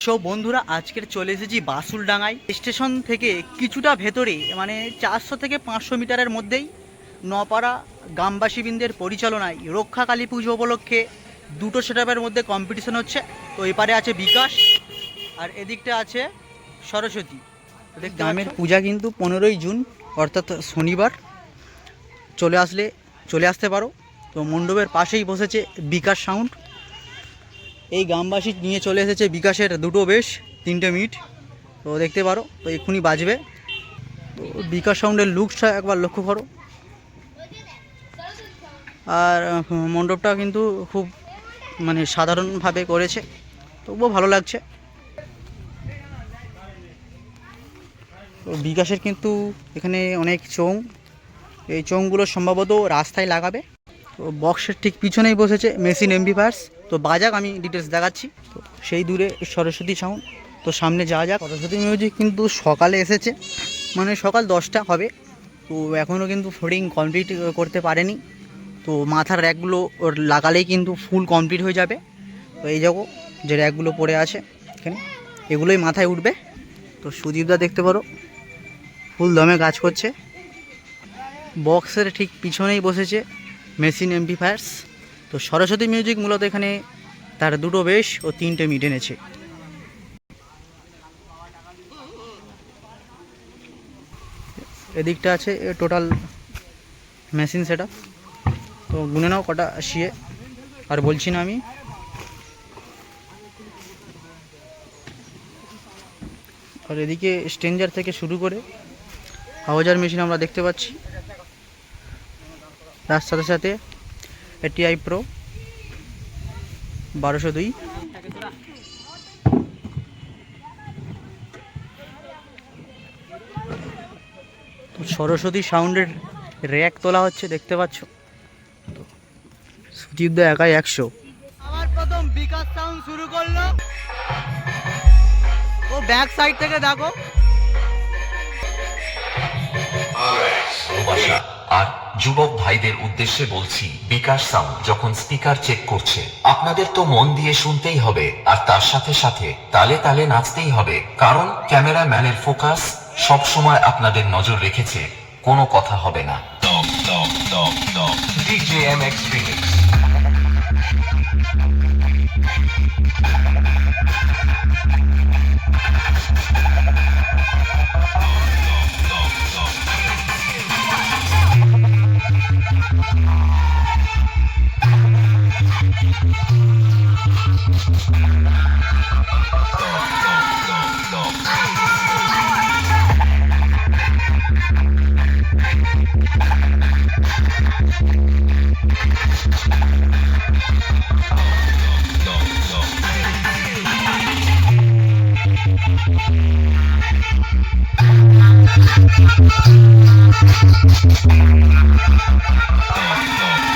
So বন্ধুরা, আজকের চলে এসেছি বাসুলডাঙ্গায়। স্টেশন থেকে কিছুটা ভেতরে মানে চারশো থেকে পাঁচশো মিটারের মধ্যেই নপাড়া গ্রামবাসীবৃন্দের পরিচালনায় রক্ষা কালী পুজো উপলক্ষে দুটো সেটআপের মধ্যে কম্পিটিশন হচ্ছে। তো এপারে আছে বিকাশ আর এদিকটা আছে সরস্বতী। গ্রামের পূজা কিন্তু পনেরোই জুন, অর্থাৎ শনিবার। চলে আসলে, চলে আসতে পারো। তো মণ্ডপের পাশেই বসেছে বিকাশ সাউন্ড। এই গ্রামবাসী নিয়ে চলে এসেছে বিকাশের দুটো বেশ, তিনটে মিট তো দেখতে পারো, তো এক্ষুনি বাজবে। তো বিকাশ সাউন্ডের লুকসটা একবার লক্ষ্য করো। আর মণ্ডপটা কিন্তু খুব মানে সাধারণভাবে করেছে। তবুও ভালো লাগছে। তো বিকাশের কিন্তু এখানে অনেক চোং এই চোঙগুলো সম্ভবত রাস্তায় লাগাবে। তো বক্সের ঠিক পিছনেই বসেছে মেশিন এমবিফায়ার্স তো বাজাক আমি ডিটেলস দেখাচ্ছি। তো সেই দূরে সরস্বতী সাউন্ড তো সামনে যাওয়া যাক। সরস্বতী মিউজিক কিন্তু সকালে এসেছে। মানে সকাল দশটা হবে। তো এখনও কিন্তু ফোডিং কমপ্লিট করতে পারেনি। তো মাথার র্যাকগুলো ওর লাগালেই কিন্তু ফুল কমপ্লিট হয়ে যাবে। তো এই যাব যে র্যাকগুলো পড়ে আছে এখানে। এগুলোই মাথায় উঠবে। তো সুদীপদা দেখতে পারো। ফুল দমে কাজ করছে। বক্সের ঠিক পিছনেই বসেছে মেশিন এমপ্লিফায়ার্স তো সরস্বতী মিউজিক মূলত এখানে তার দুটো বেশ ও তিনটে মিট এনেছে। এদিকটা আছে টোটাল মেশিন সেটা তো গুনে নাও কটা শিয়ে আর বলছি না আমি। আর এদিকে স্ট্রেঞ্জার থেকে শুরু করে হাওয়াজার মেশিন আমরা দেখতে পাচ্ছি। তার সাথে সাথে এটিআই প্রো বারোশো দুই। সরস্বতী সাউন্ডের র্যাক তোলা হচ্ছে দেখতে পাচ্ছ? সুজিতদা একাই একশো। আমার প্রথম বিকাশ সাউন্ড শুরু করল। ও ব্যাক সাইড থেকে দেখো। যুবক ভাইদের উদ্দেশ্যে বলছি বিকাশ সাউন্ড যখন স্পিকার চেক করছে আপনাদের তো মন দিয়ে শুনতেই হবে আর তার সাথে সাথে তালে তালে নাচতেই হবে কারণ ক্যামেরাম্যানের ফোকাস সব সময় আপনাদের নজর রেখেছে কোনো কথা হবে না। no, no,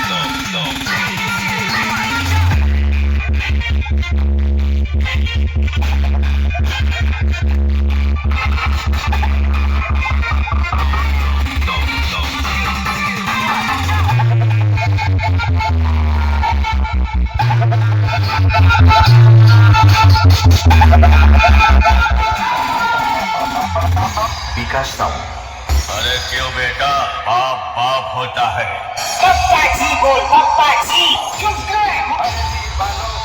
no. विकास अरे क्यों बेटा? बाप बाप होता है। पप्पा जी बोल पप्पा जी चुप कर।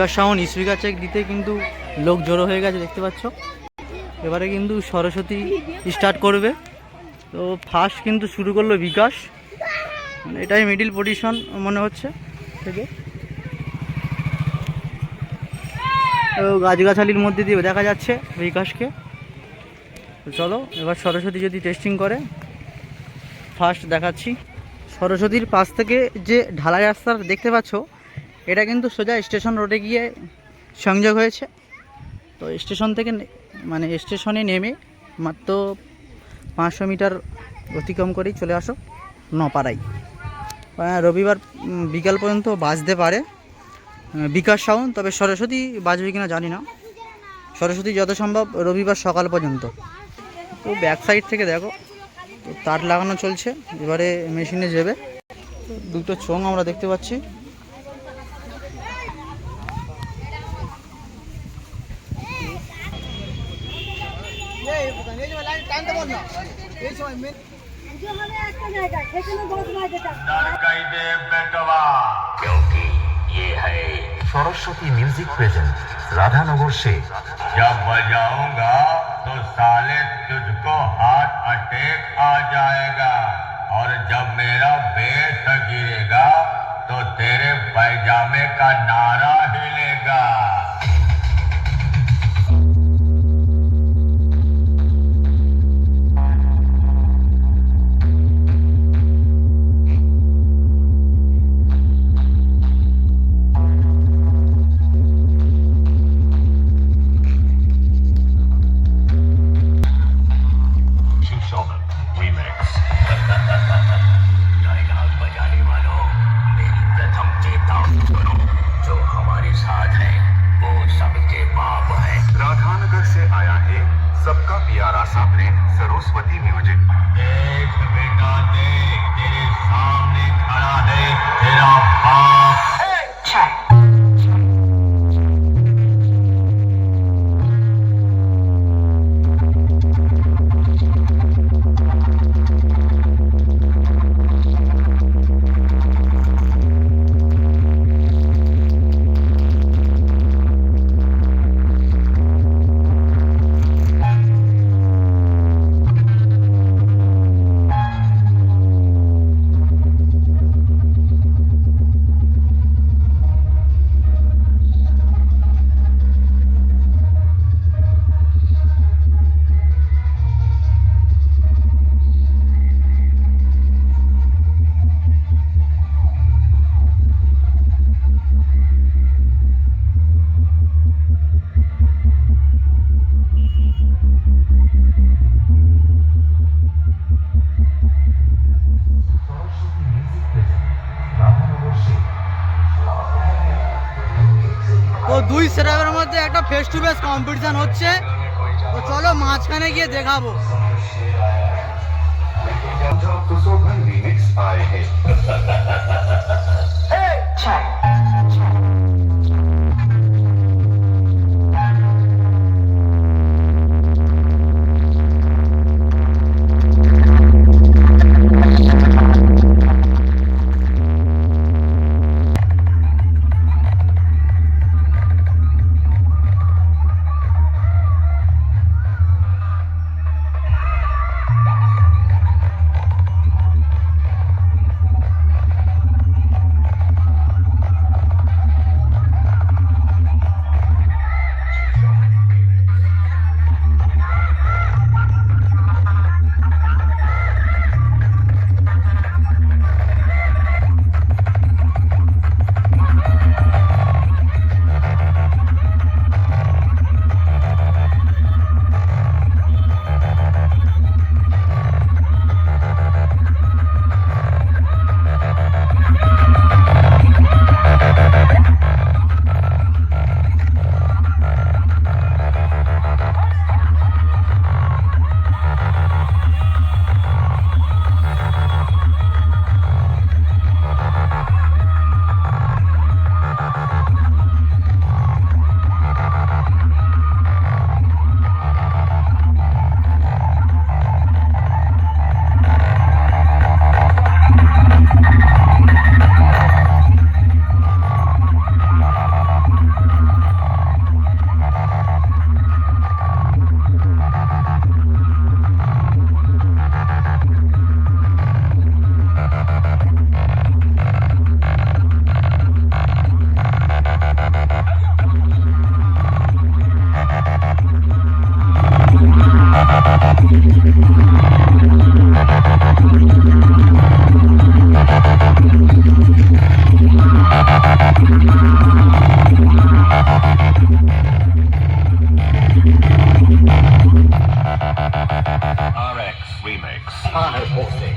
বিকাশ সাউন্ড, স্পিকার চেক দিতে কিন্তু লোক জড়ো হয়ে গেছে, দেখতে পাচ্ছ? এবারে কিন্তু সরস্বতী স্টার্ট করবে। তো ফার্স্ট কিন্তু শুরু করল বিকাশ। মানে এটাই মিডিল পজিশন মনে হচ্ছে থেকে। তো গাছগাছালির মধ্যে দিয়ে দেখা যাচ্ছে বিকাশকে। চলো, এবার সরস্বতী যদি টেস্টিং করে ফার্স্ট দেখাচ্ছি। সরস্বতীর পাশ থেকে যে ঢালাই রাস্তা দেখতে পাচ্ছ এটা কিন্তু সোজা স্টেশন রোডে গিয়ে সংযোগ হয়েছে। তো স্টেশন থেকে মানে স্টেশনে নেমে মাত্র পাঁচশো মিটার অতিক্রম করেই চলে আসো নপাড়াই রবিবার বিকাল পর্যন্ত বাজতে পারে। বিকাশ সাউন্ড, তবে সরস্বতী বাজবে কিনা জানি না। সরস্বতী যত সম্ভব রবিবার সকাল পর্যন্ত। তো ব্যাক সাইড থেকে দেখো, তো তার লাগানো চলছে। এবারে মেশিনে যাবে। দুটো চোঙ আমরা দেখতে পাচ্ছি। क्योंकि ये है सरस्वती म्यूज़िक प्रेजेंट, राधानगर से। जब बजाऊँगा तो साले तुझको हार्ट अटैक आ जाएगा। और जब मेरा बेस गिरेगा तो तेरे पैजामे का नारा হয়েছে চায় দুই সেটআপের মধ্যে একটা ফেস টু ফেস কম্পিটিশান হচ্ছে তো চলো মাঝখানে গিয়ে দেখাবো Hey, check. Tano Posting.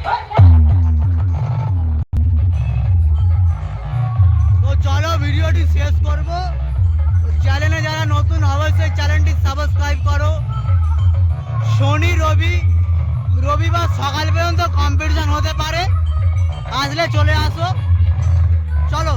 চলো ভিডিওটি শেষ করব। চ্যানেলে যারা নতুন, অবশ্যই চ্যানেলটি সাবস্ক্রাইব করো। শনি, রবি, রবিবার সকাল পর্যন্ত কম্পিটিশন হতে পারে। আসলে চলে আসো। চলো।